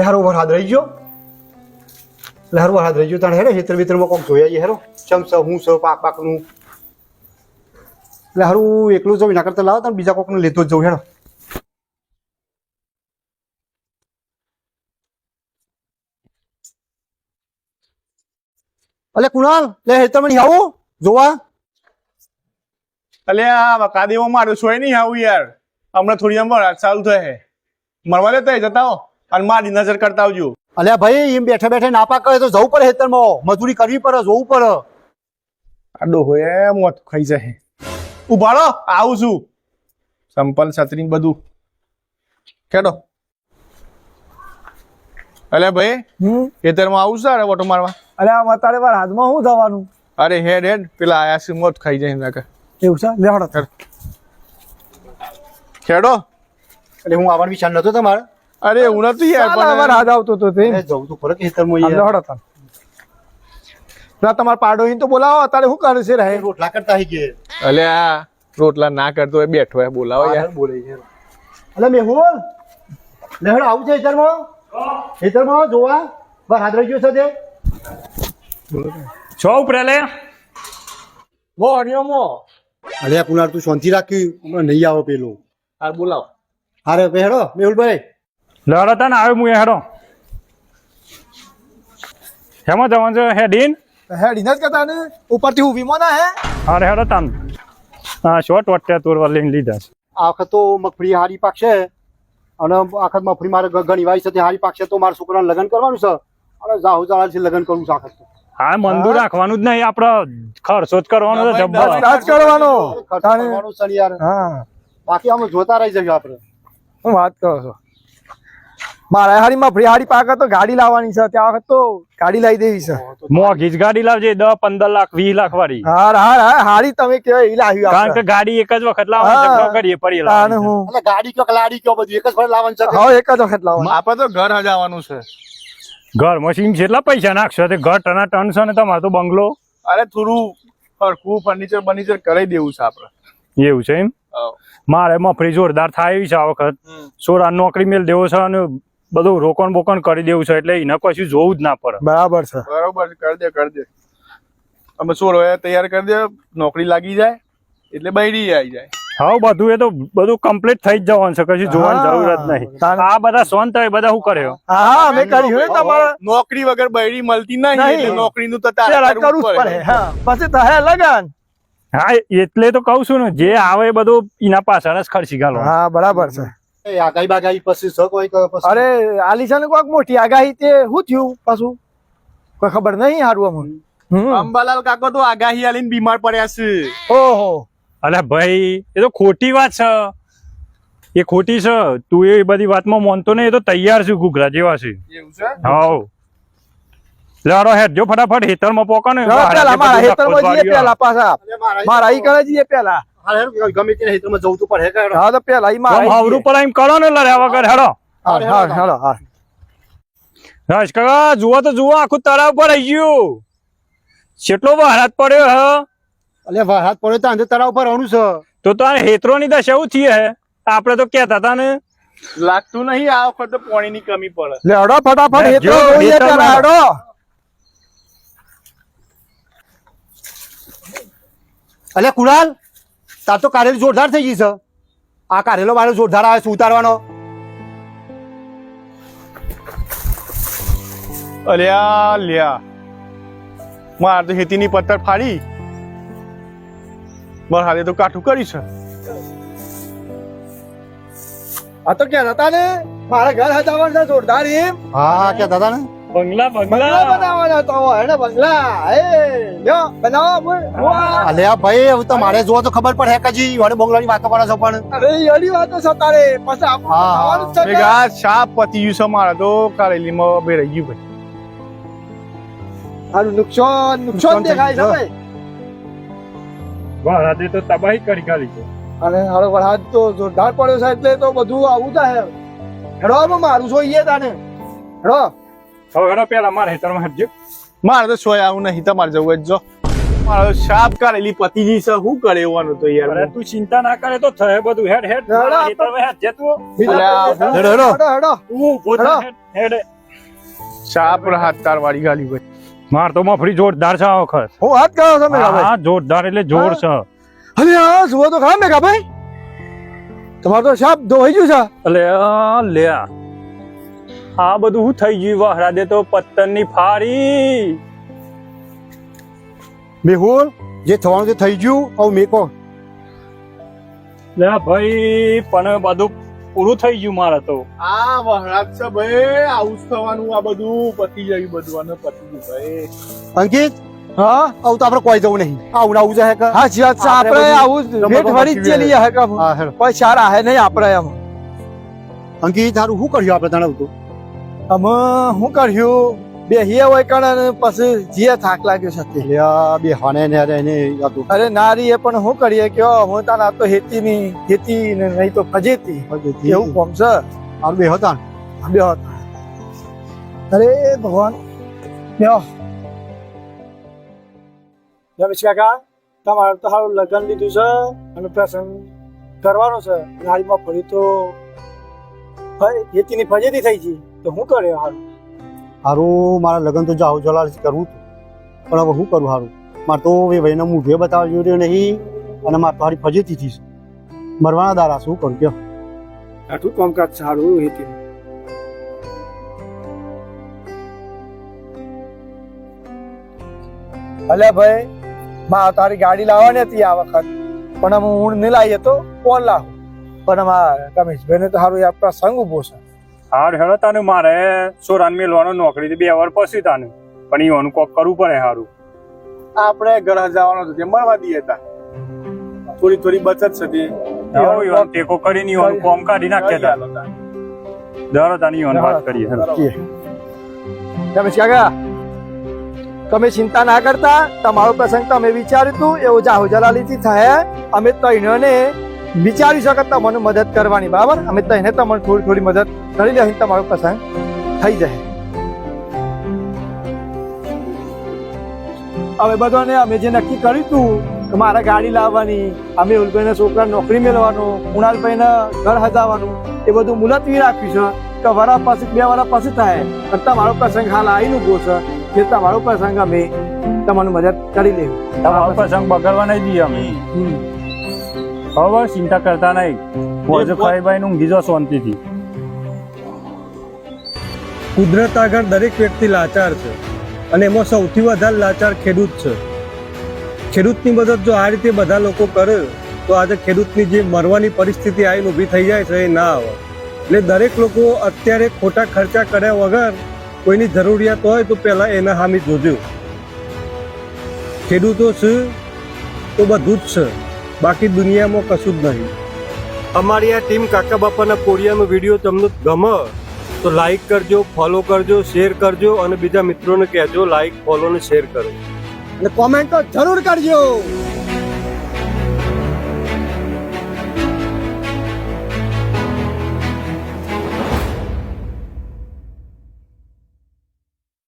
એટલે હારો વરસાદ રહી ગયો. એટલે હારો વરસાદ રહી ગયો. તાણે હેડો ખેતર બેતરમાં કોક જોઈ આવીએ હેરો. ચમ સ, હું સ, પાક, પાકનું. એટલે હારું એકલું જવું એના કરતા લાવો તમે બીજા કોકને લેતો જ જવું હેડો અલે, કુણાલ, લે, હેતર આવું, જોવા. અલે, આ વકાદેવો મારું સોય નહીં, આવું યાર. હમણાં થોડી અમર ચાલુ થાય મરવા લેતા જતા હો. અને મારી નજર કરતા આવજો. અલ્યા ભાઈ એમ બેઠા બેઠા નાપાક કરે તો જવું પડે ખેતરમાં. મજૂરી કરવી પડે જોવું પડે. આડો હોય મોત ખાઈ જાય. ઉભાડો રહો આવું છું. સંપલ છત્રી ને બધું. કેડો અલે ભાઈ હમ? ખેતરમાં આવું છે ઓટો મારવા? અરે આમ અત્યારે વાર હાથમાં શું થવાનું અરે હેડ હેડ પેલા આયા છે મોત ખાઈ જાય એના એવું છે? લેહડો ખેડો. એટલે હું આવવાનો વિચાર નતો તમારે? અરે હું નથી યાર પણ અમાર હાથ આવતો તો તે. એ જવું તો ફરક ખેતરમાં યાર. લેહડો તાન પેલા તમારા પાડોશી તો બોલાવો અત્યારે શું કરે છે રહે રોટલા કરતા હી કે? અલે આ રોટલા ના કરતો હોય બેઠો હોય બોલાવો યાર. બોલે છે અલે મેહુલ લેહડ આવું છે ખેતરમાં? ખેતરમાં જોવા? બસ હાથ રહી ગયો છે તે છો ઉપરે લે મો. હરિયમો અલ્યા કુનાર તું શાંતિ રાખ્યું હમણાં નહીં આવો પેલો. હાર બોલાવો. હારે બેહડો મેહુલભાઈ. લડો તને આવે હું હેડો. હેમાં જવાનું છે હેડીન હેડી નથી કરતા ને? ઉપરથી ઊભી ના હે? અરે હેડો તન. હા શોર્ટ વટ્યા તોરવા લઈને લીધા છે. આ વખત તો મગફળી હારી પાકશે. અને આખત મગફળી મારે ગ- ઘણી વાય છે તે હારી પાકશે તો મારા છોકરાને લગ્ન કરવાનું છે. અને જાહુ જાળાથી લગ્ન કરવું છે આખત હા? મંદુ રાખવાનું જ નહીં આપડે ખર્ચો જ કરવાનો છે જબ્બર. રાજ કરવાનો. કરવાનું છે યાર. હા. બાકી આમ જોતા રહી જઈએ આપણે શું વાત કરો છો. મારા હારીમાં ફ્રી હારી પાકે તો ગાડી લાવવાની છે ત્યાં વખત તો ગાડી લાવી દેવી છે. મોંઘી જ ગાડી લાવજે દસ પંદર લાખ વીસ લાખ વાળી. હાર હાર હાર હારી તમે કેવાય એ લાવી કારણ કે ગાડી એક જ વખત લાવવાની હા. કરીએ પડી લાવવાની હું. એટલે ગાડી કયો કે લાડી કયો બધું એક જ વખત લાવવાનું છે હા એક જ વખત લાવવાનું. આપણે તો ઘર હજાવાનું છે. ઘર મશીન કેટલા પૈસા નાખશો તે ઘર ટના ટન છે ને તમારે તો બંગલો. અરે થોડું હરખું ફર્નિચર બર્નિચર કરાઈ દેવું છે આપણે એવું છે એમ? મારે ફ્રી જોરદાર થાય એવી છે આ વખત. સોરા નોકરી મેલ દેવો છે અને બધું રોકણ બોકણ કરી દેવું છે એટલે એને કશું જોવું જ ના પડે. બરાબર છે. બરાબર કરી દે કરી દે. અમે શું તૈયાર કરી દે નોકરી લાગી જાય એટલે બૈરી આવી જાય. હા બધું એ તો બધું કમ્પ્લીટ થઈ જ જવાનું છે કશું જોવાની જરૂર જ નહીં. આ બધા સોન થાય બધા શું કર્યો હા હા અમે કર્યું ને તમારે. નોકરી વગર બૈરી મળતી નહીં. એટલે નોકરીનું તો તારે કરવું પડે. હા પછી તારે લગન. હા એટલે તો કઉ છું ને જે આવે બધું એના પાછળ જ ખર્ચી ગાલો હા બરાબર છે. આગાહી બાગાહી પછી છે કોઈ અરે આલિશાને કોઈક મોટી આગાહી તે શું થયું પાછું? કોઈ ખબર નહીં હારું અમને અંબાલાલ કાકો તો આગાહી આલીને બીમાર પડ્યા છે. ઓહો. અલ્યા ભાઈ એ તો ખોટી વાત છે. એ ખોટી છે. તું એ બધી વાતમાં માનતો નહીં એ તો તૈયાર છે ઘૂઘરા જેવા છે. એવું છે? હેડ જો ફટાફટ હેતરમાં પોકો ને. પેલા મારા હેતરમાં જઈએ પેલા પાછા. મારા મારા ઈ કરે જઈએ પેલા. હારે હેડ, ગમે તે હેતરમાં જવું તો પડે કે હા તો પેલા ઈ હાવરું પર એમ કરો ને લડ્યા વગર હેડો. હા હા હાલો હા રાજ કાકા જુઓ તો જુઓ આખું તળાવ પર આવી ગયું. કેટલો વરસાદ પડ્યો હે? અલે વરસાદ પડે તો અંદર તળાવ પર આવવાનું છે. તો તો આ હેતરોની દશા એવું થઈ હે? આપણે તો કહેતા હતા ને. લાગતું નહીં આ વખત તો પાણીની કમી પડે. લે ફટાફટ હેતરો જોઈએ અલે કુણાલ? તાર તો કારેલી જોરદાર થઈ ગઈ છે. આ કારેલો વાળો જોરદાર આવે છે ઉતારવાનો. અલ્યા લ્યા મારે તો હેતીની પત્તર ફાડી. બસ હાલે તો કાઠું કરી છે. આ તો ક્યાં હતા ને? મારા ઘર હતા જોરદાર એમ. હા ક્યાં હતા ને? બંગલા બંગલા. બનાવવાના તો હે ને બંગલા? એ લ્યો બનાવો. અલે આ ભાઈ હવે તો મારે જોવો તો ખબર પડે કજી વડે બંગલાની વાતો કરો છો પણ. અરે ઈ વાતો છો તારે. પછી આપણું હા, છે ને. ભેગા શાપ પતી ગયું છે મારે તો? કારેલીમાં બે રહી ગયું ભાઈ. આનું નુકસાન નુકસાન દેખાય છે ભાઈ. વરસાદે તો તબાહી કરી કાઢી છે. અને હારો વરસાદ તો જોરદાર પડ્યો છે એટલે તો બધું આવું થાય હેડો મારું જોઈએ તાને હેડો. હવે હેડો પેલા મારા હેતરમાં હેડજો. મારે તો સોય આવું નહીં તમારે જવું જ જો. મારો સાપ કરેલી પતિજી છે શું કરે એવાનું તો યાર અરે તું ચિંતા ના કરે તો થાય બધું. હેડ હેડ. ખેતરમાં હેડ. હેડો હેડો હેડો સાપ હાથ તાર વાળી ગાલી ભાઈ. માર તો મફરી જોરદાર છે આ વખત. હું હાથ કરો તમે હા જોરદાર એટલે જોર છે. અરે હા જુઓ તો ખરા મેઘાભાઈ. તમારો તો સાપ ધોઈ ગયું છે. અલે આ. લે આ. બધું શું થઈ ગયું વહરા દે તો પત્તરની ફારી. મેહુલ જે થવાનું તે થઈ ગયું હવે મેકો લે ભાઈ પણ બધું પૂરું થઈ ગયું મારે તો. આ વહરાદ છે ભાઈ આવું થવાનું આ બધું પતી જાય બધું અને પતી ગયું ભાઈ. અંકિત? હા? આવું તો આપણે કોઈ જવું નહીં. આવું ને આવું જાય કે? હા જી આપણે આવું જ બધું જ લઈએ હે કે હા રહે નહીં આપણે એમ. અંકિત તારું શું કર્યું આપણે તને તો? અમે શું કર્યું બેહીએ હોય કણ પછી જીએ થાક લાગ્યો છે. બે હાને ને અરે એને હતું અરે નારી એ પણ શું કરીએ કે હું તાન આ તો હેતી ની હેતી ને નહીં તો ફજેતી. એવું કોમ છે? આ બે હતા. બે હતા. અરે ભગવાન. લ્યો. રમેશ કાકા તમારે તો સારું લગ્ન લીધું છે અને પ્રસંગ કરવાનો છે. નારીમાં ફરી તો હેતીની ફજેતી થઈ ગઈ. તો શું કરે હારું? હારું મારા લગ્ન તો જાઉં જલાલ કરવું હતું. પણ હવે શું કરું હારું? મારે તો એ ભાઈને ઘે બતાવવા રહ્યો નહીં અને મારે તો હારી ફજીતી થી મરવાના દારા શું કરું કયો? આટલું કામકાજ સારું હેતી અલે ભાઈ માં તારી ગાડી લાવવાની હતી આ વખત પણ હું હું નહીં લાવીએ તો કોણ લાવું પણ અમારા રમેશભાઈને તો સારું આપણા સંગ ઊભો છે. હાર હેડો તાનું મારે. સોરાન મેલવાનો નોકરી બે વાર પછી તાનું. પણ ઈવાનું કોક કરવું પડે હારું. આપણે ઘર જવાનો તો તે મળવા દઈએ તા. થોડી થોડી બચત થતી તે. ટેકો કરીને ઈવાનું કોમ કાઢી નાખે તા. દર તાની યોન વાત કરીએ તમે કાકા તમે ચિંતા ના કરતા. તમારો પ્રસંગ તમે વિચાર્યું હતું એવું જાહુ જલાલીથી થાય. અમે તૈણને વિચારી શકત મને મદદ કરવાની બરાબર અમે તઈને તમને થોડી થોડી મદદ કરી લઈએ તમારો પ્રસંગ થઈ જાય હવે બધાને અમે જે નક્કી કર્યું હતું કે મારે ગાડી લાવવાની અમે ઉલભાઈના છોકરા નોકરી મેળવવાનું કુણાલભાઈને ઘર હજાવવાનું એ બધું મુલતવી રાખ્યું છે કે વરા પછી બે વરા પછી થાય. પણ તમારો પ્રસંગ હાલ આવીને ઊભો છે. જે તમારો પ્રસંગ અમે તમને મદદ કરી લેવું તમારો પ્રસંગ બગડવા નહીં દઈએ અમે. હવે ચિંતા કરતા નહીં. પોજો નું ગીજો શાંતિથી. કુદરત આગળ દરેક વ્યક્તિ લાચાર છે અને એમાં સૌથી વધારે લાચાર ખેડૂત છે. ખેડૂતની મદદ જો આ રીતે બધા લોકો કરે તો આજે ખેડૂતની જે મરવાની પરિસ્થિતિ આવીને ઊભી થઈ જાય છે એ ના આવે. એટલે દરેક લોકો અત્યારે ખોટા ખર્ચા કર્યા વગર કોઈની જરૂરિયાત હોય તો પહેલાં એના હામી જોજો. ખેડૂતો છે તો બધું જ છે. બાકી દુનિયામાં કશું જ નહીં. અમારી આ ટીમ કાકા બાપાના કોરિયાનો વીડિયો તમને ગમે તો લાઈક કરજો ફોલો કરજો શેર કરજો અને બીજા મિત્રોને કહેજો લાઈક ફોલો અને શેર કરો. અને કોમેન્ટ તો જરૂર કરજો.